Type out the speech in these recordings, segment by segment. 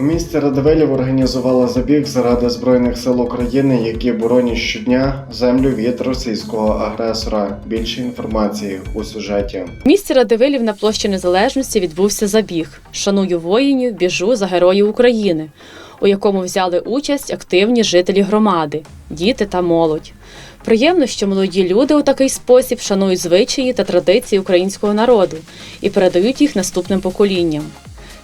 У місті Радивилів організували забіг заради Збройних сил України, які боронять щодня землю від російського агресора. Більше інформації у сюжеті. В місті Радивилів на площі Незалежності відбувся забіг Шаную воїнів, біжу за героїв України, у якому взяли участь активні жителі громади, діти та молодь. Приємно, що молоді люди у такий спосіб шанують звичаї та традиції українського народу і передають їх наступним поколінням.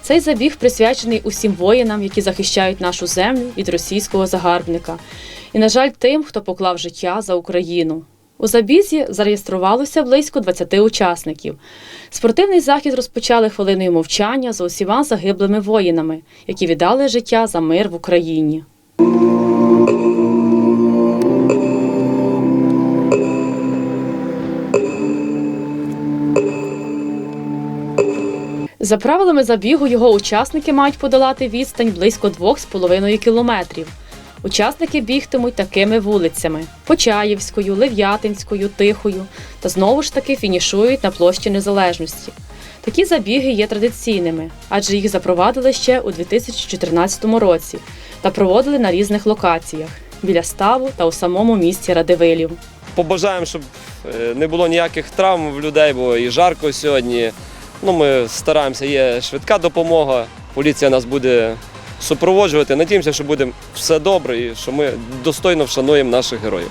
Цей забіг присвячений усім воїнам, які захищають нашу землю від російського загарбника, і, на жаль, тим, хто поклав життя за Україну. У забізі зареєструвалося близько 20 учасників. Спортивний захід розпочали хвилиною мовчання за усіма загиблими воїнами, які віддали життя за мир в Україні. За правилами забігу його учасники мають подолати відстань близько 2,5 кілометрів. Учасники бігтимуть такими вулицями: Почаївською, Лев'ятинською, Тихою та знову ж таки фінішують на площі Незалежності. Такі забіги є традиційними, адже їх запровадили ще у 2014 році та проводили на різних локаціях біля ставу та у самому місті Радивилів. Побажаємо, щоб е, не було ніяких травм в людей, бо і жарко сьогодні. Ну, ми стараємося, є швидка допомога, поліція нас буде супроводжувати. Надіємося, що буде все добре і що ми достойно вшануємо наших героїв.